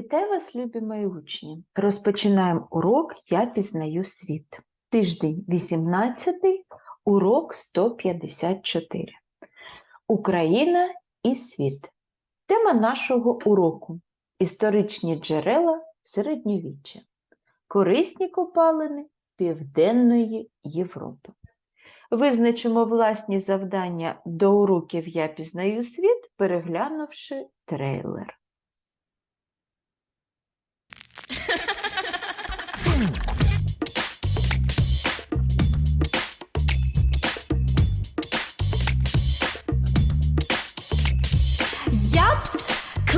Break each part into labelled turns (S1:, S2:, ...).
S1: Вітаю вас, любі мої учні! Розпочинаємо урок Я пізнаю світ. Тиждень 18, урок 154. Україна і світ. Тема нашого уроку Історичні джерела середньовіччя. Корисні копалини Південної Європи. Визначимо власні завдання до уроків Я пізнаю світ, переглянувши трейлер.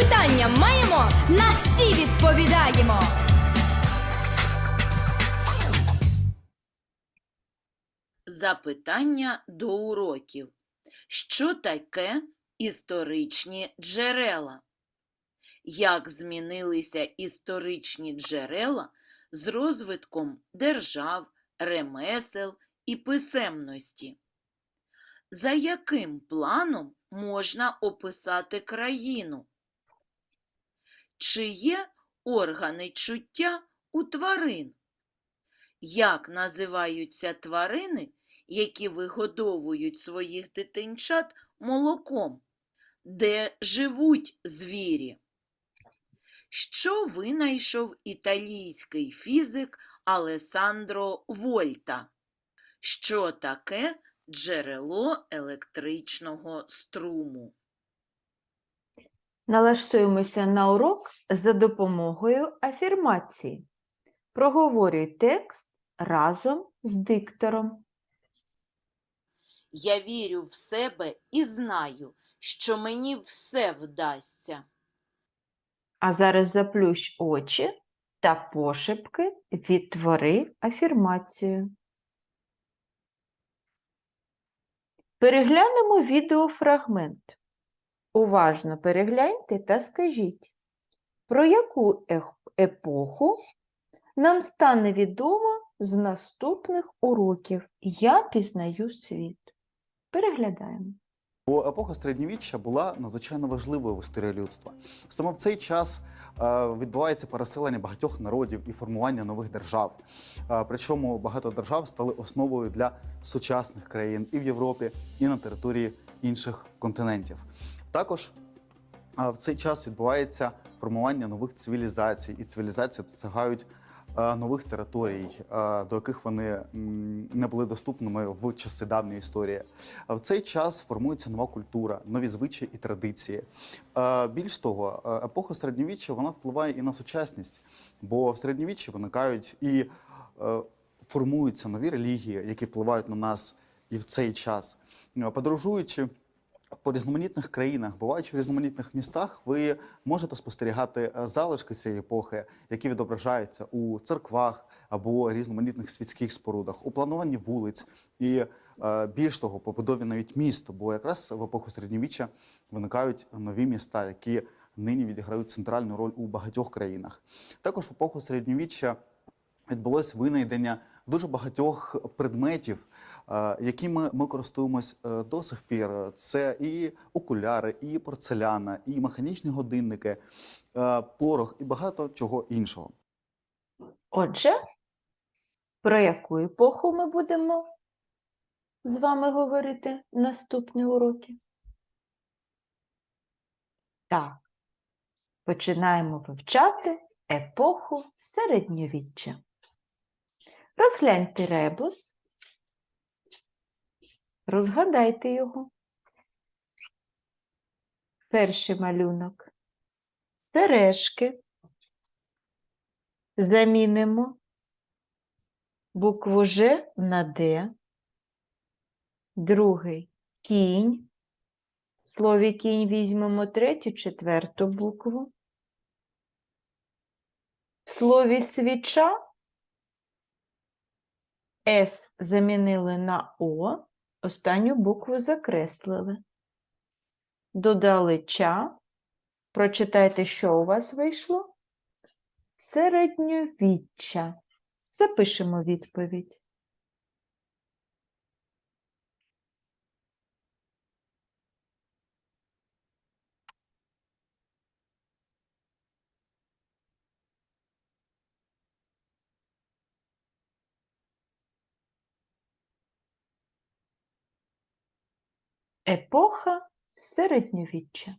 S2: Запитання маємо, на всі відповідаємо.
S3: Запитання до уроків. Що таке історичні джерела? Як змінилися історичні джерела з розвитком держав, ремесел і писемності? За яким планом можна описати країну? Чи є органи чуття у тварин? Як називаються тварини, які вигодовують своїх дитинчат молоком? Де живуть звірі? Що винайшов італійський фізик Алесандро Вольта? Що таке джерело електричного струму?
S1: Налаштуємося на урок за допомогою афірмації. Проговорюй текст разом з диктором.
S3: Я вірю в себе і знаю, що мені все вдасться.
S1: А зараз заплющ очі та пошепки відтвори афірмацію. Переглянемо відеофрагмент. Уважно перегляньте та скажіть, про яку епоху нам стане відомо з наступних уроків Я пізнаю світ. Переглядаємо.
S4: Бо епоха середньовіччя була надзвичайно важливою в історії людства. Саме в цей час е, відбувається переселення багатьох народів і формування нових держав. Е, причому багато держав стали основою для сучасних країн і в Європі, і на території інших континентів. Також в цей час відбувається формування нових цивілізацій, і цивілізації досягають е, нових територій, е, до яких вони не були доступними в часи давньої історії. В цей час формується нова культура, нові звичаї і традиції. Е, Більш того, епоха середньовіччя вона впливає і на сучасність, бо в середньовіччі виникають і формуються нові релігії, які впливають на нас і в цей час. Подорожуючи по різноманітних країнах, буваючи в різноманітних містах, ви можете спостерігати е, залишки цієї епохи, які відображаються у церквах або різноманітних світських спорудах, у плануванні вулиць і е, більш того, побудові навіть міст, бо якраз в епоху середньовіччя виникають нові міста, які нині відіграють центральну роль у багатьох країнах. Також в епоху середньовіччя відбулось винайдення дуже багатьох предметів, якими ми користуємось е, до сих пір. Це і окуляри, і порцеляна, і механічні годинники, е, порох і багато чого іншого.
S1: Отже, про яку епоху ми будемо з вами говорити наступні уроки? Так, починаємо вивчати епоху середньовіччя. Розгляньте ребус, розгадайте його. Перший малюнок. Сережки. Замінимо букву Ж на Д. Другий кінь. В слові кінь візьмемо третю, четверту букву. В слові свіча С замінили на О, останню букву закреслили. Додали ча. Прочитайте, що у вас вийшло? Середньовіччя. Запишемо відповідь. Епоха середньовіччя.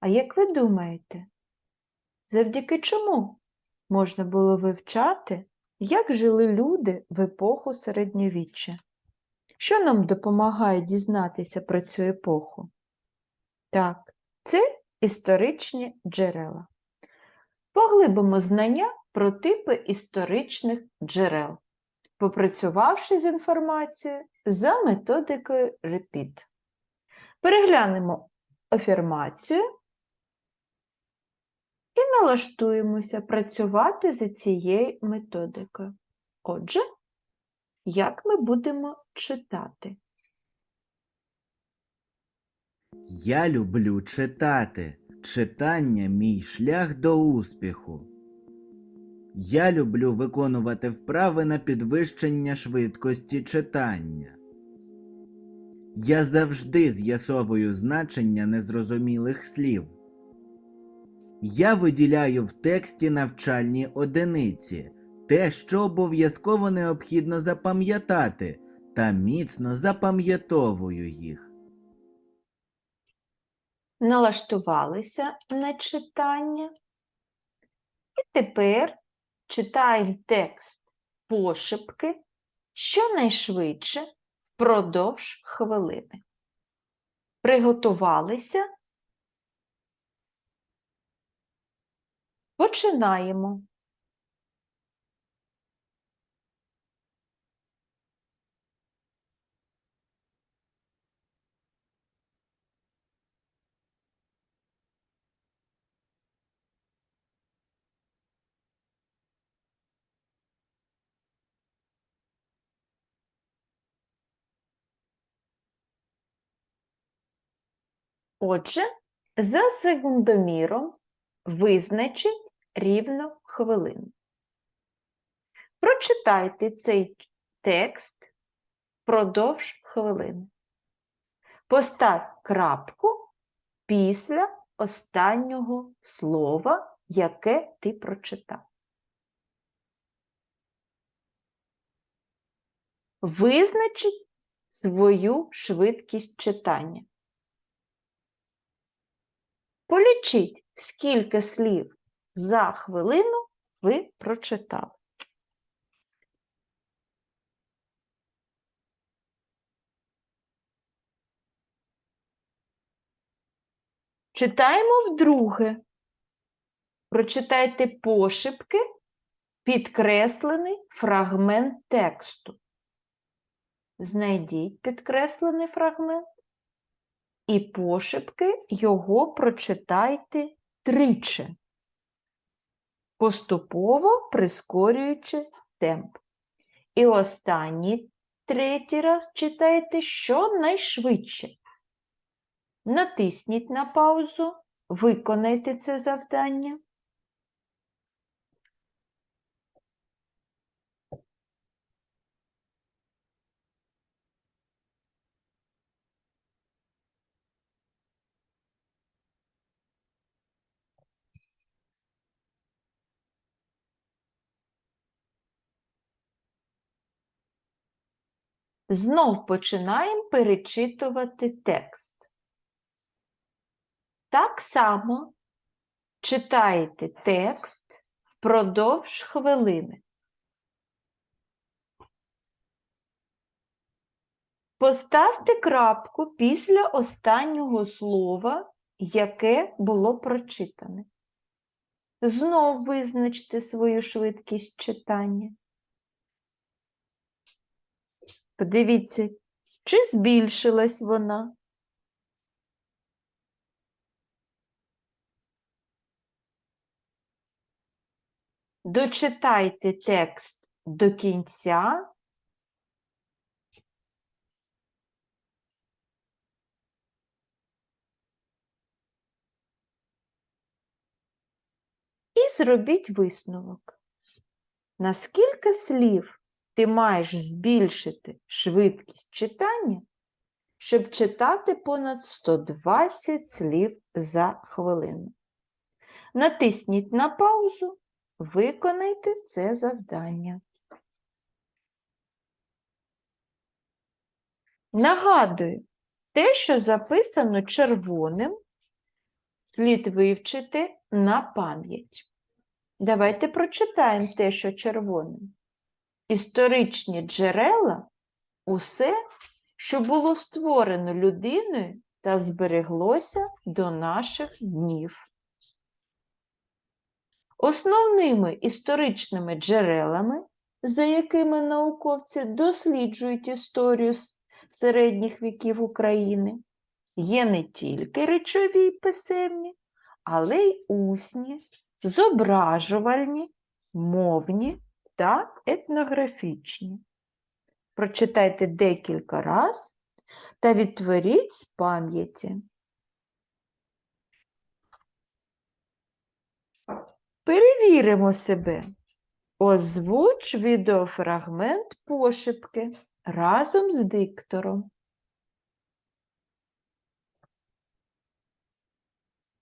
S1: А як ви думаєте, завдяки чому можна було вивчати, як жили люди в епоху середньовіччя? Що нам допомагає дізнатися про цю епоху? Так, це історичні джерела. Поглибимо знання про типи історичних джерел, попрацювавши з інформацією за методикою REPEAT. Переглянемо афірмацію і налаштуємося працювати за цією методикою. Отже, як ми будемо читати?
S5: Я люблю читати. Читання мій шлях до успіху. Я люблю виконувати вправи на підвищення швидкості читання. Я завжди з'ясовую значення незрозумілих слів. Я виділяю в тексті навчальні одиниці, те, що обов'язково необхідно запам'ятати, та міцно запам'ятовую їх.
S1: Налаштувалися на читання. І тепер читаємо текст пошепки щонайшвидше впродовж хвилини. Приготувалися. Починаємо. Отже, за секундоміром визначить рівно хвилину. Прочитайте цей текст впродовж хвилини. Постав крапку після останнього слова, яке ти прочитав. Визначіть свою швидкість читання. Полічіть, скільки слів за хвилину ви прочитали. Читаємо вдруге. Прочитайте пошепки підкреслений фрагмент тексту. Знайдіть підкреслений фрагмент і пошепки його прочитайте тричі, поступово прискорюючи темп. І останній третій раз читайте щонайшвидше. Натисніть на паузу, виконайте це завдання. Знов починаємо перечитувати текст. Так само читаєте текст впродовж хвилини. Поставте крапку після останнього слова, яке було прочитане. Знов визначте свою швидкість читання. Подивіться, чи збільшилась вона? Дочитайте текст до кінця. І зробіть висновок. Наскільки слів ти маєш збільшити швидкість читання, щоб читати понад 120 слів за хвилину? Натисніть на паузу, виконайте це завдання. Нагадую, те, що записано червоним, слід вивчити на пам'ять. Давайте прочитаємо те, що червоним. Історичні джерела усе, що було створено людиною та збереглося до наших днів. Основними історичними джерелами, за якими науковці досліджують історію середніх віків України, є не тільки речові й писемні, але й усні, зображувальні, мовні та етнографічні. Прочитайте декілька раз та відтворіть з пам'яті. Перевіримо себе. Озвуч відеофрагмент пошепки разом з диктором.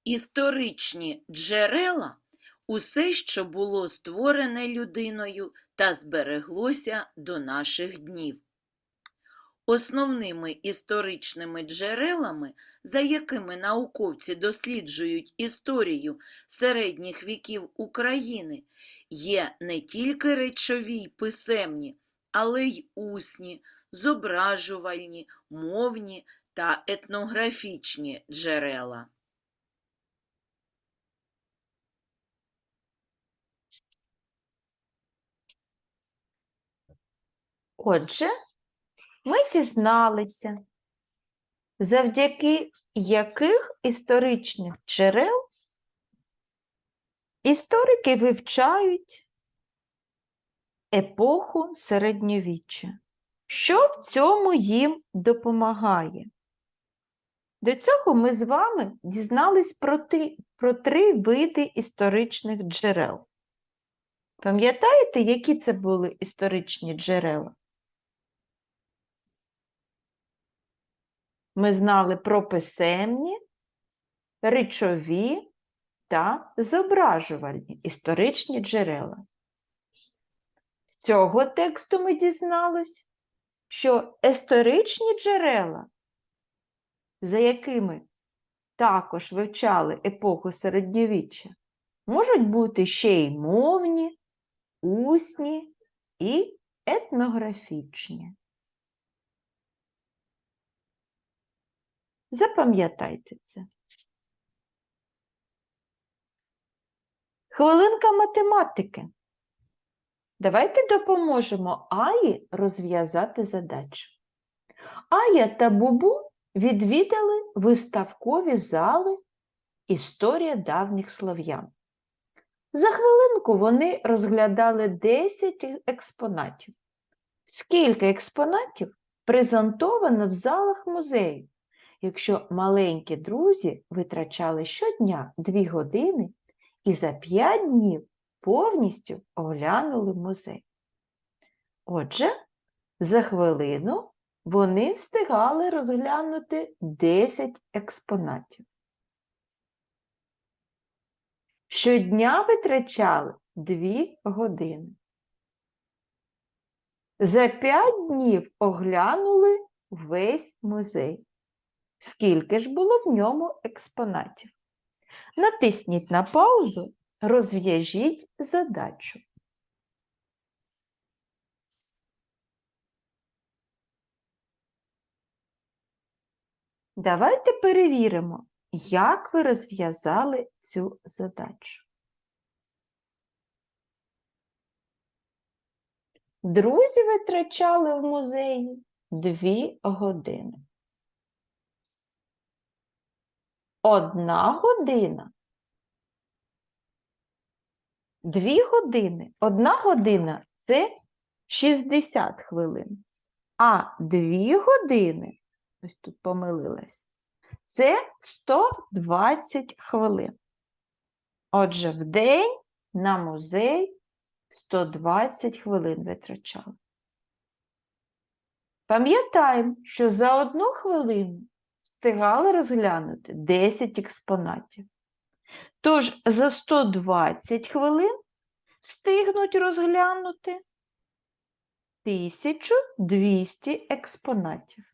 S3: Історичні джерела усе, що було створене людиною та збереглося до наших днів. Основними історичними джерелами, за якими науковці досліджують історію середніх віків України, є не тільки речові й писемні, але й усні, зображувальні, мовні та етнографічні джерела.
S1: Отже, ми дізналися, завдяки яких історичних джерел історики вивчають епоху середньовіччя. Що в цьому їм допомагає? До цього ми з вами дізнались про, ти, про три види історичних джерел. Пам'ятаєте, які це були історичні джерела? Ми знали про писемні, речові та зображувальні історичні джерела. З цього тексту ми дізнались, що історичні джерела, за якими також вивчали епоху середньовіччя, можуть бути ще й мовні, усні і етнографічні. Запам'ятайте це. Хвилинка математики. Давайте допоможемо Аї розв'язати задачу. Ая та Бубу відвідали виставкові зали Історія давніх слов'ян. За хвилинку вони розглядали 10 експонатів. Скільки експонатів презентовано в залах музею? Якщо маленькі друзі витрачали щодня 2 години і за 5 днів повністю оглянули музей. Отже, за хвилину вони встигали розглянути 10 експонатів. Щодня витрачали 2 години. За 5 днів оглянули весь музей. Скільки ж було в ньому експонатів? Натисніть на паузу, розв'яжіть задачу. Давайте перевіримо, як ви розв'язали цю задачу. Друзі витрачали в музеї 2 години. Одна година дві години. Одна година це 60 хвилин. А дві години, ось тут помилилась, це 120 хвилин. Отже, в день на музей 120 хвилин витрачали. Пам'ятаємо, що за одну хвилину встигали розглянути 10 експонатів. Тож за 120 хвилин встигнуть розглянути 1200 експонатів.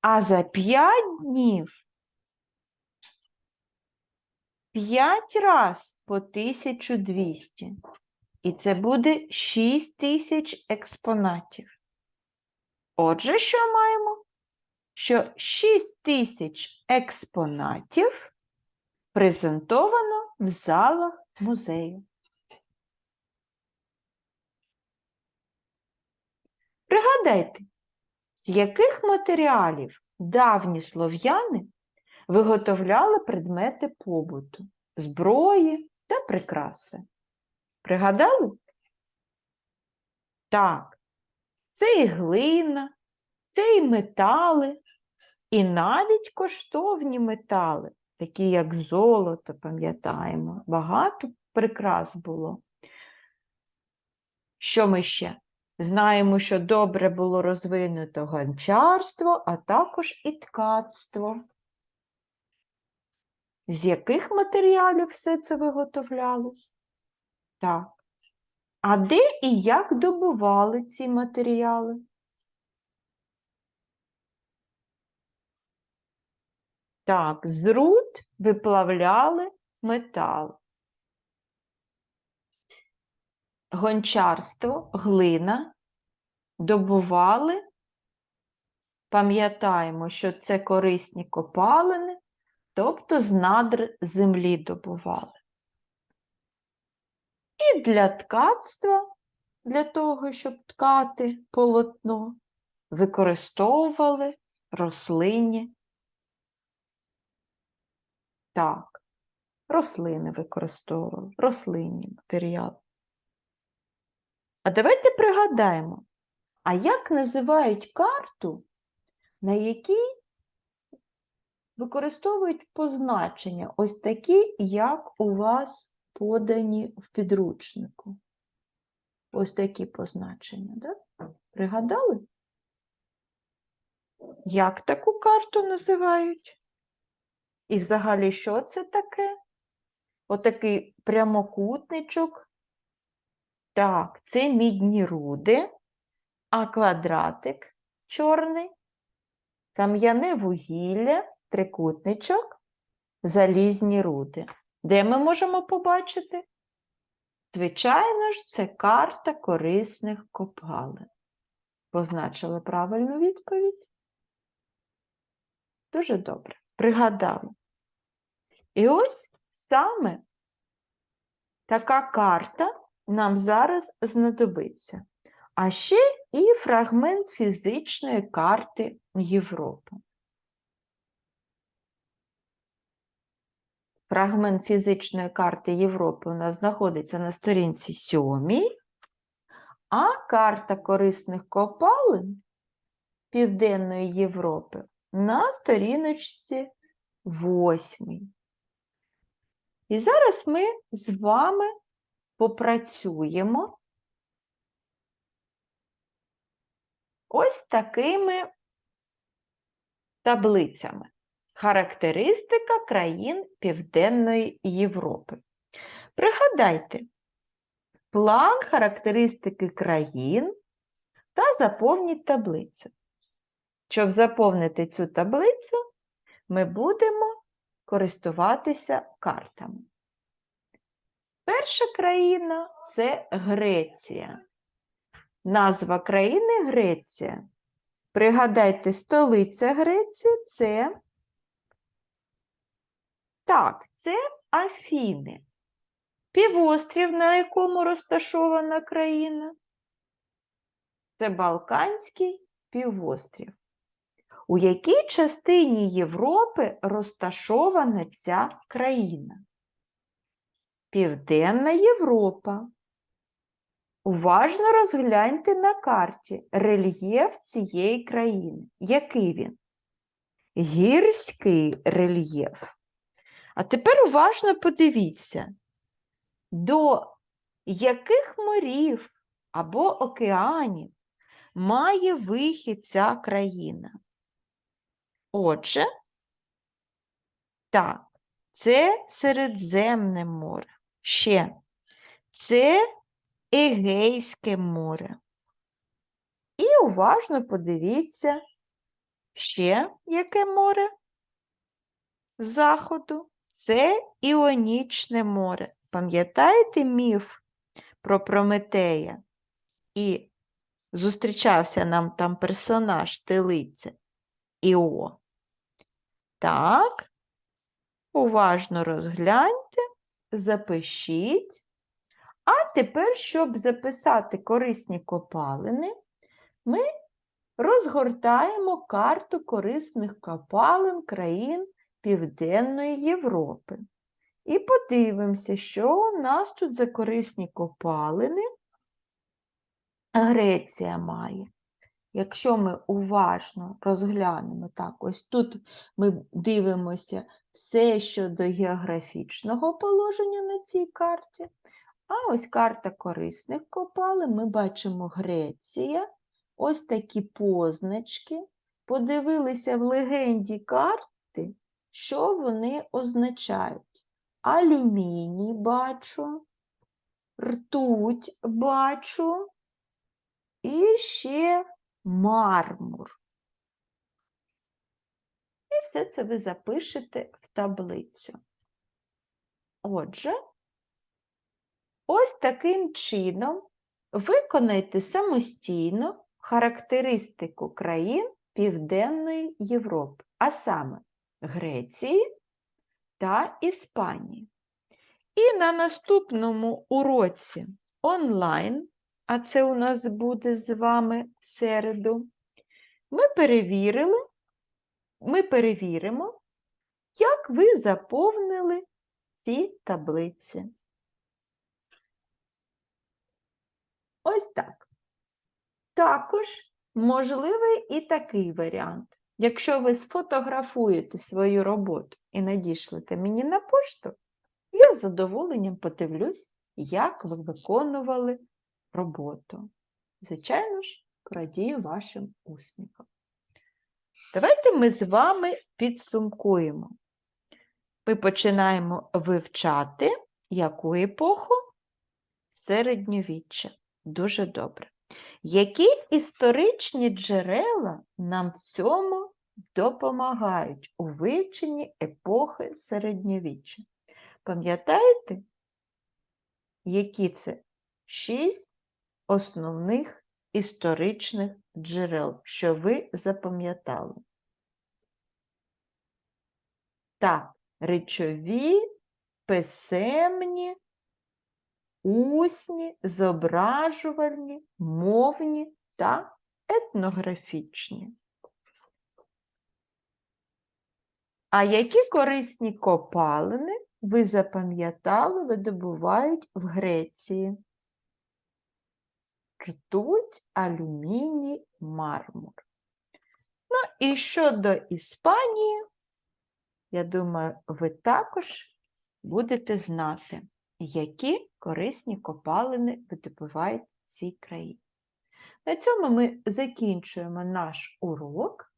S1: А за 5 днів 5 раз по 1200. І це буде 6000 експонатів. Отже, що маємо? Що 6000 експонатів презентовано в залах музею. Пригадайте, з яких матеріалів давні слов'яни виготовляли предмети побуту, зброї та прикраси. Пригадали? Так, це і глина, це і метали, і навіть коштовні метали, такі як золото, пам'ятаємо, багато прикрас було. Що ми ще? Знаємо, що добре було розвинуто гончарство, а також і ткацтво. З яких матеріалів все це виготовлялось? Так. А де і як добували ці матеріали? Так, з руд виплавляли метал. Гончарство, глина добували. Пам'ятаємо, що це корисні копалини, тобто з надр землі добували. І для ткацтва, для того, щоб ткати полотно, використовували рослинні. Так, рослини використовували, рослинні матеріали. А давайте пригадаємо, а як називають карту, на якій використовують позначення, ось такі, як у вас подані в підручнику. Ось такі позначення, да? Пригадали? Як таку карту називають? І взагалі, що це таке? Отакий прямокутничок. Так, це мідні руди, а квадратик чорний, кам'яне вугілля, трикутничок, залізні руди. Де ми можемо побачити? Звичайно ж, це карта корисних копалин. Позначили правильну відповідь? Дуже добре. Пригадали. І ось саме така карта нам зараз знадобиться. А ще і фрагмент фізичної карти Європи. Фрагмент фізичної карти Європи у нас знаходиться на сторінці 7, а карта корисних копалин Південної Європи на сторіночці 8. І зараз ми з вами попрацюємо ось такими таблицями. Характеристика країн Південної Європи. Пригадайте план характеристики країн та заповніть таблицю. Щоб заповнити цю таблицю, ми будемо користуватися картами. Перша країна це Греція. Назва країни Греція. Пригадайте, столиця Греції це так, це Афіни. Півострів, на якому розташована країна. Це Балканський півострів. У якій частині Європи розташована ця країна? Південна Європа. Уважно розгляньте на карті рельєф цієї країни. Який він? Гірський рельєф. А тепер уважно подивіться, до яких морів або океанів має вихід ця країна? Отже, так, це Середземне море. Ще це Егейське море. І уважно подивіться ще яке море заходу. Це Іонічне море. Пам'ятаєте міф про Прометея? І зустрічався нам там персонаж Телиця Іо. Так, уважно розгляньте, запишіть. А тепер, щоб записати корисні копалини, ми розгортаємо карту корисних копалин країн Південної Європи. І подивимося, що у нас тут за корисні копалини Греція має. Якщо ми уважно розглянемо так, ось тут ми дивимося все щодо географічного положення на цій карті. А ось карта корисних копалин. Ми бачимо Греція, ось такі позначки. Подивилися в легенді карти, що вони означають. Алюміній бачу, ртуть бачу, і ще мармур. І все це ви запишете в таблицю. Отже, ось таким чином виконайте самостійно характеристику країн Південної Європи, а саме Греції та Іспанії. І на наступному уроці онлайн, а це у нас буде з вами в середу, ми перевірили, ми перевіримо, як ви заповнили ці таблиці. Ось так. Також можливий і такий варіант. Якщо ви сфотографуєте свою роботу і надішлете мені на пошту, я з задоволенням подивлюсь, як ви виконували роботу. Звичайно ж, порадію вашим усміхам. Давайте ми з вами підсумкуємо. Ми починаємо вивчати яку епоху? Середньовіччя. Дуже добре. Які історичні джерела нам в цьому допомагають у вивченні епохи середньовіччя? Пам'ятаєте, які це шість основних історичних джерел, що ви запам'ятали? Так, речові, писемні, усні, зображувальні, мовні та етнографічні. А які корисні копалини ви запам'ятали, видобувають в Греції? Ртуть, алюміній, мармур. Ну і щодо Іспанії, я думаю, ви також будете знати, які корисні копалини видобувають в цій країні. На цьому ми закінчуємо наш урок.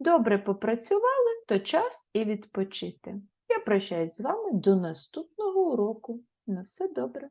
S1: Добре попрацювали, то час і відпочити. Я прощаюсь з вами до наступного уроку. На все добре!